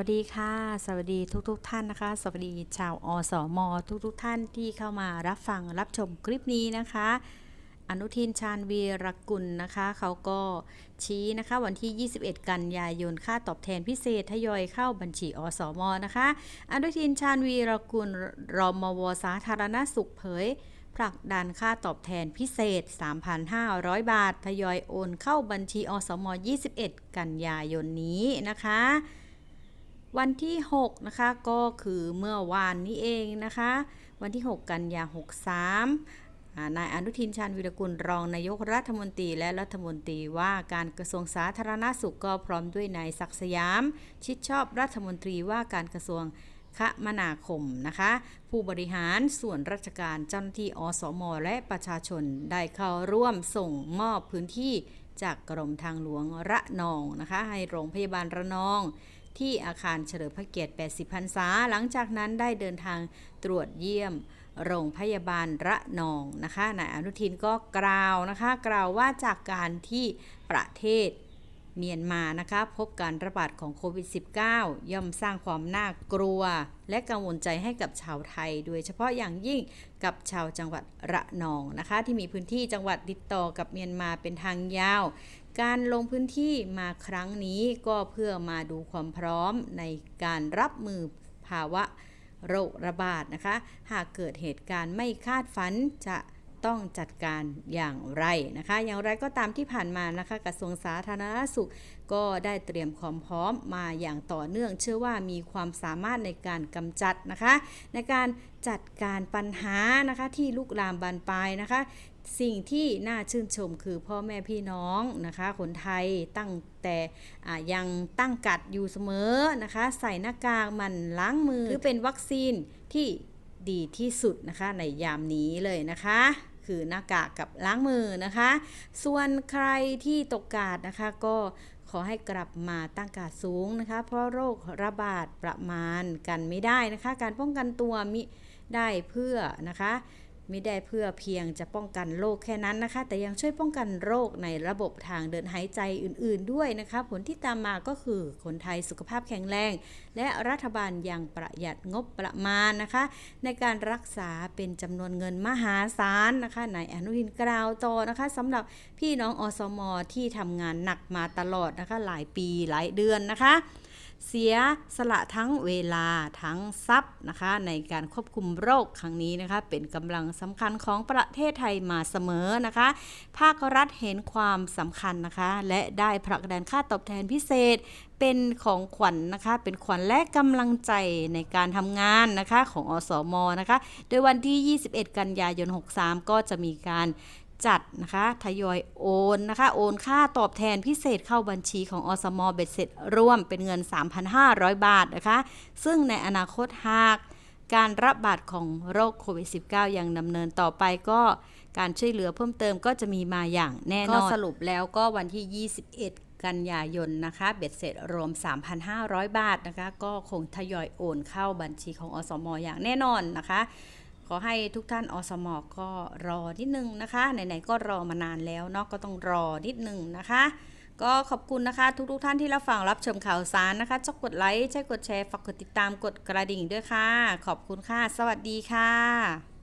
วัสดีค่ะ สวัสดีทุกๆทท่านนะคะ สวัสดีชาวอสมทุกๆทท่านที่เข้ามารับฟังรับชมคลิปนี้นะคะ อนุทินชาญวีรกุลนะคะ เขาก็ชี้นะคะวันที่ 21 กันยายนค่าตอบแทนพิเศษทยอยเข้าบัญชีอสมนะคะ อนุทินชาญวีรกุลรมวสาธารณสุขเผยผลักดันค่าตอบแทนพิเศษ 3,500 บาท ทยอยโอนเข้าบัญชีอสม 21 กันยายนนี้นะคะ วันที่ 6 นะคะ ก็คือเมื่อวานนี้เองนะคะ วันที่ 6 กันยา 63 นายอนุทินชาญวิรกุลรองนายกรัฐมนตรีและรัฐมนตรีว่าการกระทรวงสาธารณสุขก็พร้อมด้วยนายศักสยาม ชิดชอบรัฐมนตรีว่าการกระทรวงคมนาคมนะคะ ผู้บริหารส่วนราชการเจ้าหน้าที่อสม และประชาชนได้เข้าร่วมส่งมอบพื้นที่จากกรมทางหลวงระนองนะคะ ให้โรงพยาบาลระนอง ที่อาคารเฉลิมพระเกียรติ 80 พรรษา หลังจากนั้นได้เดินทางตรวจเยี่ยมโรงพยาบาลระนองนะคะนายอนุทินก็กล่าวนะคะกล่าวว่าจากการที่ประเทศเมียนมานะคะพบการระบาดของโควิด -19 ย่อมสร้างความน่ากลัว และกังวลใจให้กับชาวไทย โดยเฉพาะอย่างยิ่งกับชาวจังหวัดระนองนะคะ ที่มีพื้นที่จังหวัดติดต่อกับเมียนมาเป็นทางยาว การลงพื้นที่มาครั้งนี้ก็เพื่อมาดูความพร้อมในการรับมือภาวะโรคระบาดนะคะ หากเกิดเหตุการณ์ไม่คาดฝันจะ ต้องจัดการอย่างไรนะคะ อย่างไรก็ตามที่ผ่านมานะคะกระทรวงสาธารณสุข ก็ได้เตรียมความพร้อมมาอย่างต่อเนื่อง เชื่อว่ามีความสามารถในการกำจัดนะคะ ในการจัดการปัญหานะคะที่ลุกลามบานปลายนะคะสิ่งที่น่าชื่นชมคือพ่อแม่พี่น้องนะคะคนไทยตั้งแต่ยังตั้งกัดอยู่เสมอนะคะ ใส่หน้ากากมันล้างมือ คือเป็นวัคซีนที่ดีที่สุดนะคะในยามนี้เลยนะคะ คือหน้ากากกับล้างมือนะคะ ส่วนใครที่ตกกาดนะคะก็ขอให้กลับมาตั้งกาดสูงนะคะ เพราะโรคระบาดประมาณกันไม่ได้นะคะ การป้องกันตัวมิได้เพื่อนะคะ ไม่ได้เพื่อเพียงจะป้องกันโรคแค่นั้นนะคะ แต่ยังช่วยป้องกันโรคในระบบทางเดินหายใจอื่นๆด้วยนะคะ ผลที่ตามมาก็คือคนไทยสุขภาพแข็งแรง และรัฐบาลยังประหยัดงบประมาณนะคะ ในการรักษาเป็นจำนวนเงินมหาศาลนะคะนายอนุทินกล่าวต่อนะคะสำหรับพี่น้องอสมที่ทำงานหนักมาตลอดนะคะ หลายปีหลายเดือนนะคะ เสียสละทั้งเวลาทั้งทรัพย์นะคะ ในการควบคุมโรคครั้งนี้นะคะ เป็นกำลังสำคัญของประเทศไทยมาเสมอนะคะ ภาครัฐเห็นความสำคัญนะคะ และได้ผลักดันค่าตอบแทนพิเศษเป็นของขวัญนนะคะ เป็นขวัญและกำลังใจในการทำงานนะคะของอสมนะคะ โดยวันที่ 21 กันยายน 63 ก็จะมีการ จัดนะคะทยอยโอนนะคะโอนค่าตอบแทนพิเศษเข้าบัญชีของอสมเบ็ดเสร็จร่วมเป็นเงิน 3,500 บาทนะคะซึ่งในอนาคตหากการระบาดของโรคโควิด -19 ยังดำเนินต่อไปก็การช่วยเหลือเพิ่มเติมก็จะมีมาอย่างแน่นอน ก็สรุปแล้วก็วันที่ 21 กันยายนนะคะ เบ็ดเสร็จรวม 3,500 บาทนะคะ ก็คงทยอยโอนเข้าบัญชีของอสมอย่างแน่นอนนะคะ ขอให้ทุกท่านอสมก็รอนิดนึงนะคะ ไหนๆก็รอมานานแล้วเนาะก็ต้องรอนิดนึงนะคะ ก็ขอบคุณนะคะ ทุกๆทท่านที่รับฟังรับชมข่าวสารนะคะชอบกดไลค์ใช่กดแชร์ฝากกดติดตามกดกระดิ่งด้วยค่ะ ขอบคุณค่ะ สวัสดีค่ะ